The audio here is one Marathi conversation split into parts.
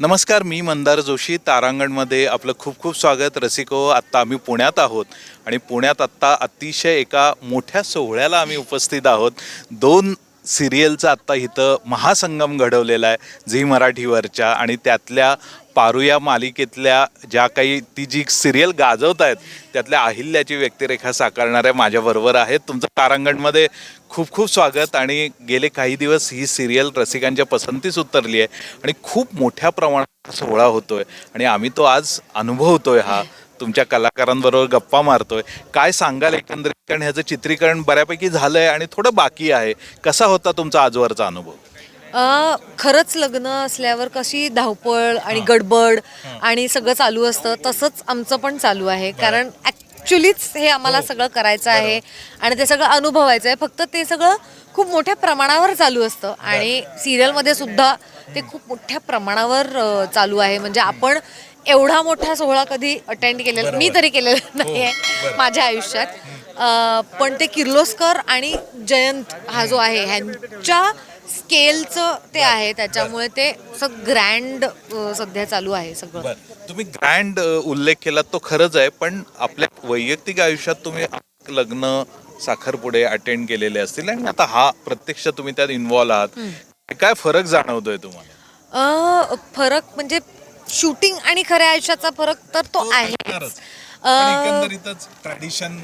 नमस्कार मी मंदार जोशी तारांगणमध्ये आपलं खूप खूप स्वागत. रसिको आत्ता आम्ही पुण्यात आहोत आणि पुण्यात आत्ता अतिशय एका मोठ्या सोहळ्याला आम्ही उपस्थित आहोत. दोन सिरियलचा आत्ता इथं महासंगम घडवलेला आहे झी मराठीवरच्या. आणि त्यातल्या पारुया मालिकेतल्या ज्या काही ती जी सिरियल गाजवत आहेत त्यातल्या अहिल्याची व्यक्तिरेखा साकारणाऱ्या माझ्याबरोबर आहेत. तुमचं तारांगणमध्ये खूप खूप स्वागत. आणि गेले काही दिवस ही सिरियल रसिकांच्या पसंतीस उतरली आहे. आणि खूप मोठ्या प्रमाणात सोहळा होतोय. आणि आम्ही तो आज अनुभवतोय हा. तुमच्या कलाकारांबरोबर गप्पा मारतोय. काय सांगाल एकंदरीत? कारण ह्याचं चित्रीकरण बऱ्यापैकी झालंय आणि थोडं बाकी आहे. कसा होता तुमचा आजवरचा अनुभव? अ, खरंच लग्न असल्यावर कशी धावपळ आणि गडबड आणि सगळं चालू असतं तसंच आमचं पण चालू आहे. कारण ॲक्च्युलीच हे आम्हाला सगळं करायचं आहे आणि ते सगळं अनुभवायचं आहे. फक्त ते सगळं खूप मोठ्या प्रमाणावर चालू असतं. आणि सिरियलमध्ये सुद्धा ते खूप मोठ्या प्रमाणावर अ, चालू आहे. म्हणजे आपण एवढा मोठा सोहळा कधी अटेंड केलेला मी तरी केलेला नाही आहे माझ्या आयुष्यात. पण ते किर्लोस्कर आणि जयंत हा जो आहे ह्यांच्या स्केलचं ते आहे. त्याच्यामुळे ते ग्रँड सध्या चालू आहे सगळं. तुम्ही ग्रँड उल्लेख केला तो खरंच आहे पण आपल्या वैयक्तिक आयुष्यात तुम्ही लग्न साखरपुडे अटेंड केलेले असतील आणि आता हा प्रत्यक्ष तुम्ही त्यात इन्व्हॉल्व आहात. काय फरक जाणवतोय तुम्हाला? फरक म्हणजे शूटिंग आणि खऱ्या आयुष्याचा फरक तर तो आहे एकंदरीतच ट्रॅडिशन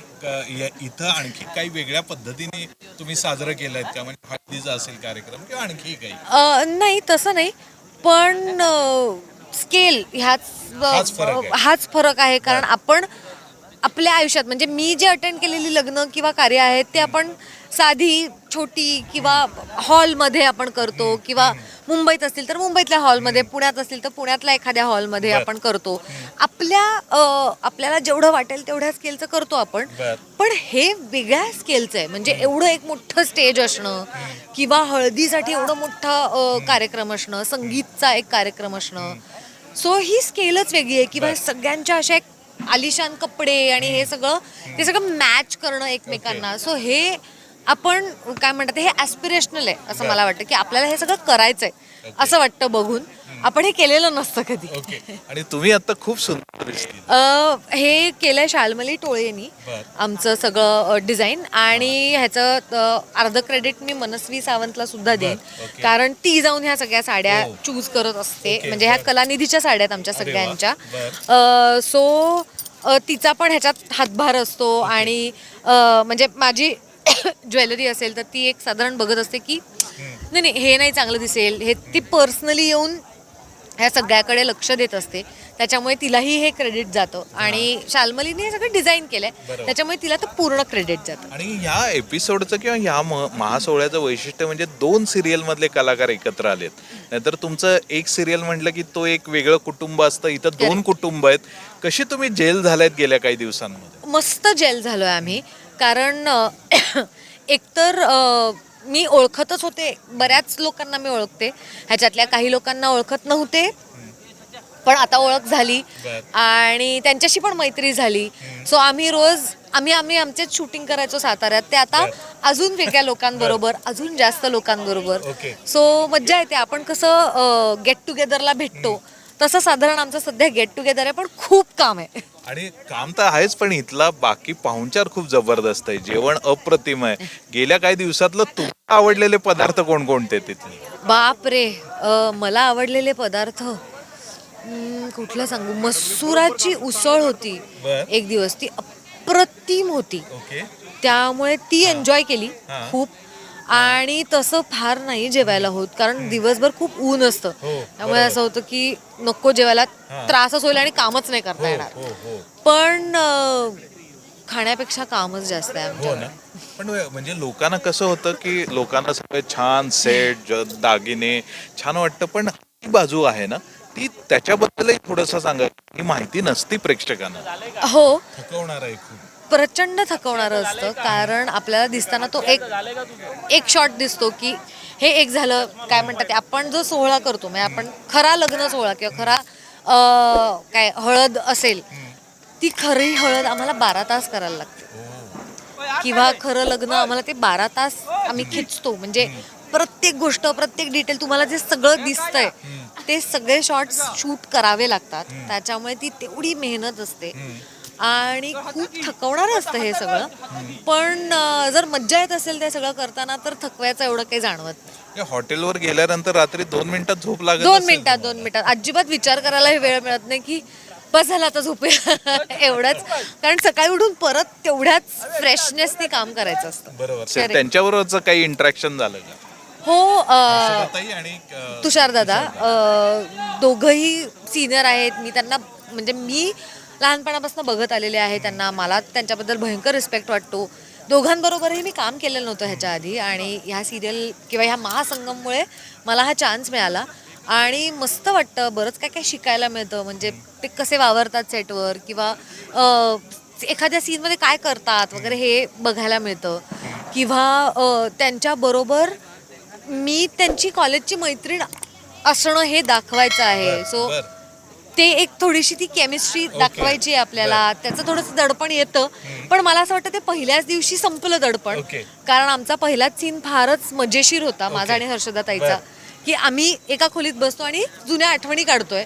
इथं आणखी काही वेगळ्या पद्धतीने तुम्ही साजरं केलंय का म्हणजे हळदीचा असेल कार्यक्रम किंवा आणखी काही? नाही तसं नाही. पण स्केल ह्याच. हाच फरक आहे. कारण आपण आपल्या आयुष्यात म्हणजे मी जे अटेंड केलेली लग्न किंवा कार्य आहेत ते आपण साधी छोटी किंवा हॉलमध्ये आपण करतो किंवा मुंबईत असतील तर मुंबईतल्या हॉलमध्ये पुण्यात असतील तर पुण्यातल्या एखाद्या हॉलमध्ये आपण करतो. आपल्या आपल्याला जेवढं वाटेल तेवढ्या स्केलचं करतो आपण. पण हे वेगळ्या स्केलचं आहे. म्हणजे एवढं एक मोठं स्टेज असणं किंवा हळदीसाठी एवढं मोठा कार्यक्रम असणं संगीतचा एक कार्यक्रम असणं. सो ही स्केलच वेगळी आहे किंवा सगळ्यांच्या अशा एक आलिशान कपडे आणि हे सगळं ते सगळं मॅच करणं एकमेकांना. सो हे आपण काय म्हणतात हे ॲस्पिरेशनल आहे असं मला वाटतं की आपल्याला हे सगळं करायचंय असं वाटतं बघून. आपण हे केलेलं नसतं कधी. ओके. आणि तुम्ही आता खूप सुंदर दिसतील अ, हे केलंय शालमली टोळेनी बर. आमचं सगळं डिझाईन आणि ह्याचं अ, अर्ध क्रेडिट मी मनस्वी सावंतला सुद्धा देईन. ओके. कारण ती जाऊन ह्या सगळ्या साड्या हो. चूज करत असते. ओके, म्हणजे ह्या बर. कलानिधीच्या साड्या आहेत आमच्या अरे वा, सगळ्यांच्या. सो तिचा पण ह्याच्यात हातभार असतो आणि अ, म्हणजे माझी ज्वेलरी असेल तर ती एक साधारण बघत असते की नाही नाही हे नाही चांगलं दिसेल. हे ती पर्सनली येऊन ह्या सगळ्याकडे लक्ष देत असते. त्याच्यामुळे तिलाही हे क्रेडिट जातं. आणि शाल्मलीने हे सगळं डिझाईन केलंय. त्याच्यामुळे तिला तर पूर्ण क्रेडिट जातं. आणि ह्या एपिसोडचं किंवा ह्या म- महासोहळ्याचं वैशिष्ट्य म्हणजे दोन सिरियल मधले कलाकार एकत्र आलेत. नाहीतर तुमचं एक सिरियल म्हटलं की तो एक वेगळं कुटुंब असतं. इथं दोन कुटुंब आहेत. कशी तुम्ही जेल झाल्यात गेल्या काही दिवसांमध्ये? मस्त जेल झालोय आम्ही. कारण एकतर मी ओळखतच होते बऱ्याच लोकांना मी ओळखते. ह्याच्यातल्या काही लोकांना ओळखत नव्हते. पण आता ओळख झाली. आणि त्यांच्याशी पण मैत्री झाली. सो आम्ही रोज आम्ही आम्ही आमचेच शूटिंग करायचो साताऱ्यात. ते आता अजून वेगळ्या लोकांबरोबर अजून जास्त लोकांबरोबर. सो मज्जा येते. आपण कसं गेट टुगेदरला भेटतो. तसं साधारण आमचं सध्या गेट टुगेदर आहे पण खूप काम आहे. आणि काम तर आहेच पण इथला बाकी पाहुणचार खूप जबरदस्त आहे. जेवण अप्रतिम आहे. गेल्या काही दिवसातलं तुम्हाला आवडलेले पदार्थ कोणकोणते तिथले बाप रे अ, मला आवडलेले पदार्थ हम्म, कुठलं सांगू? मसुराची उसळ होती. बर. एक दिवस ती अप्रतिम होती. ओके. त्यामुळे ती एन्जॉय केली. खूप आणि तसं फार नाही जेवायला होत कारण दिवसभर खूप ऊन असतं. हो, त्यामुळे असं होतं की नको जेवायला त्रासच होईल आणि कामच नाही करता येणार. हो हो. पण खाण्यापेक्षा कामच जास्त आहे हो ना. पण म्हणजे लोकांना कसं होतं की लोकांना सगळं छान सेट दागिने छान वाटतं पण ही बाजू आहे ना ती त्याच्याबद्दलही थोडंसं सांगा ही माहिती नसती प्रेक्षकांना. हो. थकवणार आहे खूप. प्रचंड थकवणारं असतं. कारण आपल्याला दिसताना तो एक एक शॉट दिसतो की हे एक झालं. काय म्हणतात ते, आपण जो सोहळा करतो म्हणजे आपण खरा लग्न सोहळा किंवा खरा अं, काय हळद असेल ती खरी हळद आम्हाला बारा तास करायला लागते. किंवा खरं लग्न आम्हाला ते बारा तास आम्ही खिचतो. म्हणजे प्रत्येक गोष्ट प्रत्येक डिटेल तुम्हाला जे सगळं दिसतंय ते सगळे शॉट्स शूट करावे लागतात. त्याच्यामुळे ती तेवढी मेहनत असते. आणि खूप थकवणारं असतं हे सगळं. पण जर मज्जा येत असेल ते सगळं करताना तर थकव्याचं एवढं काही जाणवत या हॉटेलवर गेल्यानंतर रात्री दोन मिनिटात झोप लागत दोन असेल. मिनिटात दोन मिनिटात. अजिबात विचार करायला वेळ मिळत नाही की बस झाला आता झोपूया एवढंच. कारण सकाळी उठून परत तेवढ्याच फ्रेशनेसनी काम करायचं असतं. बरोबर. Correct. त्यांच्याबरोबरच काही इंटरॅक्शन झालं का? हो अं, ताई आणि अं, तुषार दादा अ, दोघंही सिनियर आहेत. मी त्यांना म्हणजे मी लहानपणापासून बघत आलेले आहे त्यांना. मला त्यांच्याबद्दल भयंकर रिस्पेक्ट वाटतो. दोघांबरोबरही मी काम केलेलं नव्हतं ह्याच्या आधी आणि ह्या सिरियल किंवा ह्या महासंगममुळे मला हा चान्स मिळाला. आणि मस्त वाटतं बरंच काय काय शिकायला मिळतं. म्हणजे ते कसे वावरतात सेटवर किंवा एखाद्या सीनमध्ये काय करतात वगैरे हे बघायला मिळतं. किंवा त्यांच्याबरोबर मी त्यांची कॉलेजची मैत्रीण असणं हे दाखवायचं आहे. सो. ते एक थोडीशी ती केमिस्ट्री दाखवायची आहे आपल्याला. त्याचं थोडंसं दडपण येतं. पण मला असं वाटतं ते पहिल्याच दिवशी संपलं दडपण. कारण आमचा पहिलाच सीन फारच मजेशीर होता माझा आणि हर्षदा ताईचा की आम्ही एका खोलीत बसतो आणि जुन्या आठवणी काढतोय.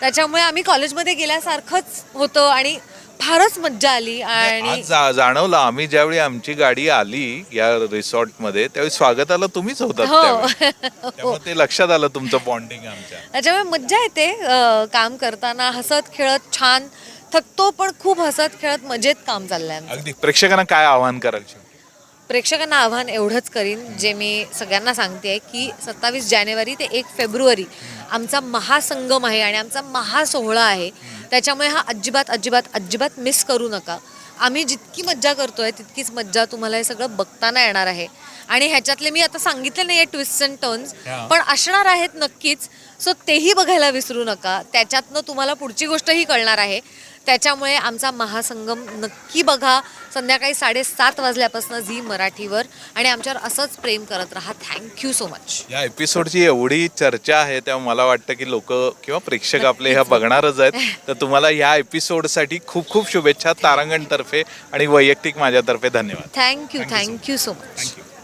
त्याच्यामुळे आम्ही कॉलेजमध्ये गेल्यासारखंच होतं आणि फारच मज्जा आली आणि आज जा- जाणवलं आम्ही ज्यावेळी आमची गाडी आली या रिसॉर्टमध्ये त्यावेळी स्वागताला तुम्हीच होतात हो. त्यामुळे ते लक्षात आलं तुमचं बॉन्डिंग आमच्या. त्याच्यामुळे मज्जा येते अं, काम करताना. हसत खेळत छान. थकतो पण खूप हसत खेळत मजेत काम चाललंय आमचं. अगदी. प्रेक्षकांना काय आव्हान कराल? प्रेक्षकांना आव्हान एवढंच करीन जे मी सगळ्यांना सांगते की सत्तावीस जानेवारी ते एक फेब्रुवारी आमचा महासंगम आहे आणि आमचा महासोहळा आहे. त्याच्यामुळे हा अजिबात अजिबात अजिबात मिस करू नका. आम्ही जितकी मज्जा करतोय तितकीच मज्जा तुम्हाला हे सगळं बघताना येणार आहे. आणि ह्याच्यातले मी आता सांगितले नाही ट्विस्ट अँड टर्न्स. पण असणार आहेत नक्कीच. सो तेही बघायला विसरू नका. त्याच्यातनं तुम्हाला पुढची गोष्टही कळणार आहे. त्याच्यामुळे आमचा महासंगम नक्की बघा. संध्याकाळी साडेसात वाजल्यापासून झी मराठीवर आणि आमच्यावर असंच प्रेम करत राहा. थँक्यू सो मच या एपिसोडची एवढी चर्चा आहे तेव्हा मला वाटतं की लोक किंवा प्रेक्षक आपले ह्या बघणारच आहेत. तर तुम्हाला या एपिसोडसाठी खूप खूप शुभेच्छा तारांगण तर्फे आणि वैयक्तिक माझ्यातर्फे धन्यवाद. Thank you thank you so much thank you